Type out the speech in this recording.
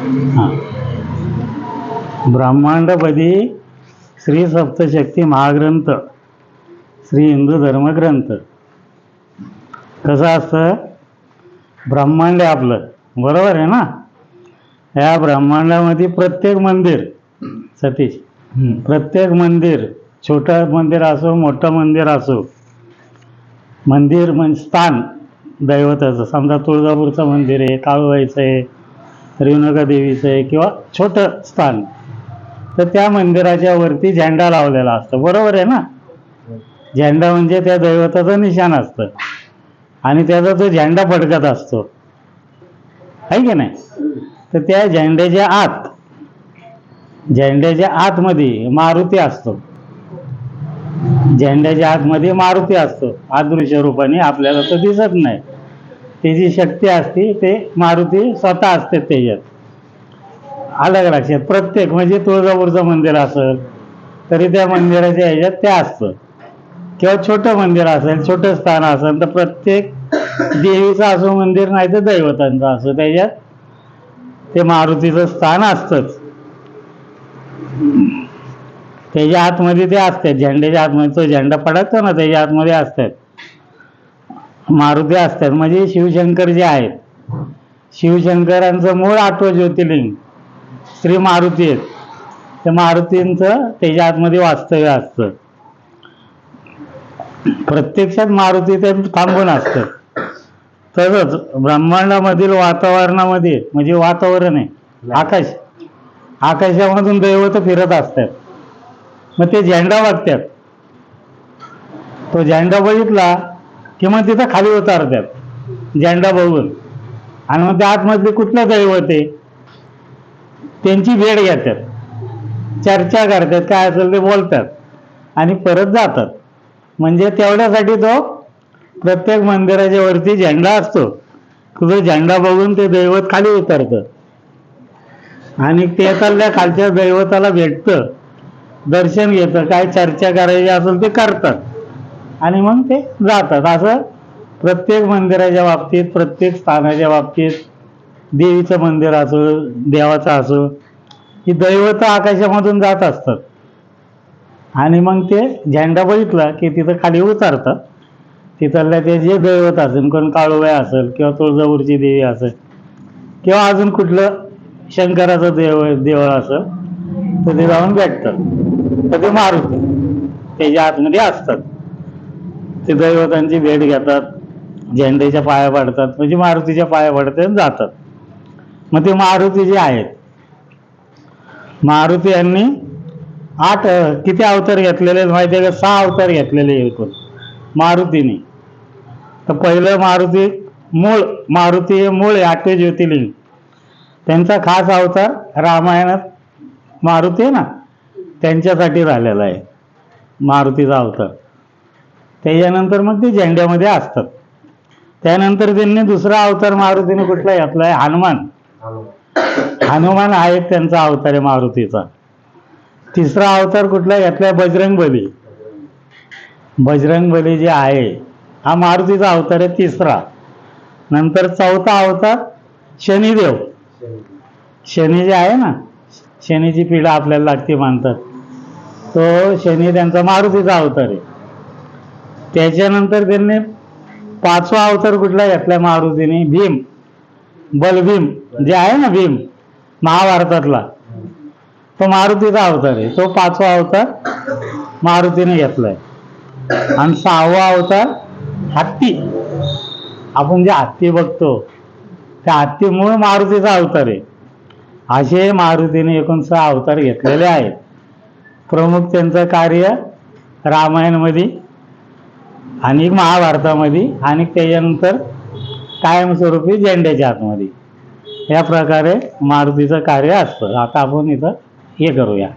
हां. ब्रह्मांडपदी श्री सप्तशक्ती महाग्रंथ श्री हिंदू धर्मग्रंथ. कसं असतं? ब्रह्मांड आहे आपलं. बरोबर आहे ना? या ब्रह्मांडामध्ये प्रत्येक मंदिर सतीश प्रत्येक मंदिर छोटं मंदिर असो मोठं मंदिर असो मंदिर म्हणजे स्थान दैवताचं. समजा तुळजापूरचं मंदिर आहे काळूबाईचं आहे रेणुका देवीचं आहे किंवा छोटं स्थान. तर त्या मंदिराच्या वरती झेंडा लावलेला असतो. बरोबर आहे ना? झेंडा म्हणजे त्या दैवताचं निशाण असतं. आणि त्याचा तो झेंडा फडकत असतो. आहे की नाही? तर त्या झेंड्याच्या आत झेंड्याच्या आतमध्ये मारुती असतो. झेंड्याच्या आतमध्ये मारुती असतो. अदृश्य रूपाने आपल्याला तो दिसत नाही. त्याची शक्ती असते ते मारुती स्वतः असते त्याच्यात अलग लक्षात. प्रत्येक म्हणजे तुळजापूरचं मंदिर असेल तरी त्या मंदिराच्या ह्याच्यात ते असतं. किंवा छोटं मंदिर असेल छोटं स्थान असेल तर प्रत्येक देवीचं असो मंदिर नाही तर दैवतांचं असो त्याच्यात ते मारुतीचं स्थान असतंच. त्याच्या आतमध्ये ते असतात. झेंड्याच्या आतमध्ये तो झेंडा पडतो ना त्याच्या आतमध्ये असतात. मारुती असतात. म्हणजे शिवशंकर जे आहेत शिवशंकरांचं मूळ आठवं ज्योतिर्लिंग श्री मारुती आहेत. त्या मारुतींचं त्याच्या आतमध्ये वास्तव्य असतं. प्रत्यक्षात मारुती ते थांबून असतं. तसंच ब्रह्मांडामधील वातावरणामध्ये म्हणजे वातावरण आहे आकाश. आकाशामधून दैवत फिरत असतात. मग ते झेंडा वागतात तो झेंडा बघितला की मग तिथं खाली उतारतात झेंडा बघून. आणि मग त्या आतमधले कुठलं दैवत आहे त्यांची भेट घेतात. चर्चा करतात काय असेल ते बोलतात आणि परत जातात. म्हणजे तेवढ्यासाठी तो प्रत्येक मंदिराच्या वरती झेंडा असतो. तो झेंडा बघून ते दैवत खाली उतरतं. आणि ते चालल्या खालच्या दैवताला भेटतं दर्शन घेतं काय चर्चा करायची असेल ते करतात. आणि मग ते जातात. असं प्रत्येक मंदिराच्या बाबतीत प्रत्येक स्थानाच्या बाबतीत देवीचं मंदिर असो देवाचं असो ही दैवत आकाशामधून जात असतात. आणि मग ते झेंडा बघितला की तिथं खाली उतरतात तिथल्या ते जे दैवत असेल कोण काळूबाई असेल किंवा तुळजापूरची देवी असेल किंवा अजून कुठलं शंकराचं देव देवळ असेल तर ते जाऊन भेटतात. तर ते मारुती त्याच्या आतमध्ये असतात. ते दैवतांची भेट घेतात झेंडेच्या पाया पडतात म्हणजे मारुतीच्या पाया पडतात जातात. मग ते मारुती जे आहेत मारुती यांनी आठ किती अवतार घेतलेले आहेत माहिती आहे का? सहा अवतार घेतलेले एकूण मारुतीने. तर पहिलं मारुती मूळ मारुती हे मूळ आहे आठवे ज्योतिर्लिंग. त्यांचा खास अवतार रामायणात मारुती आहे ना? त्यांच्यासाठी झालेला आहे मारुतीचा अवतार. त्याच्यानंतर मग ते झेंड्यामध्ये असतात त्यानंतर त्यांनी दुसरा अवतार मारुतीने कुठला घेतला आहे? हनुमान. हनुमान हा एक त्यांचा अवतार आहे मारुतीचा. तिसरा अवतार कुठला घेतलाय बजरंग बली. बजरंग बली जे आहे हा मारुतीचा अवतार आहे तिसरा. नंतर चौथा अवतार शनिदेव. शनी जे आहे ना शनीची पीडा आपल्याला लागते मानतात. तो शनी त्यांचा मारुतीचा अवतार आहे. त्याच्यानंतर त्यांनी पाचवा अवतार कुठला घेतलाय मारुतीने? भीम. बलभीम. जे आहे ना भीम महाभारतातला. तो मारुतीचा अवतार आहे. तो पाचवा अवतार मारुतीने घेतलाय. आणि सहावा अवतार हत्ती. आपण जे हत्ती बघतो त्या हत्तीमुळे मारुतीचा अवतार आहे. असे मारुतीने एकूण सहा अवतार घेतलेले आहेत. प्रमुख त्यांचं कार्य रामायणमध्ये आणि महाभारतामध्ये आणि त्याच्यानंतर कायमस्वरूपी झेंड्याच्या आतमध्ये. या प्रकारे मारुतीचं कार्य असतं. आता आपण इथं हे करूया.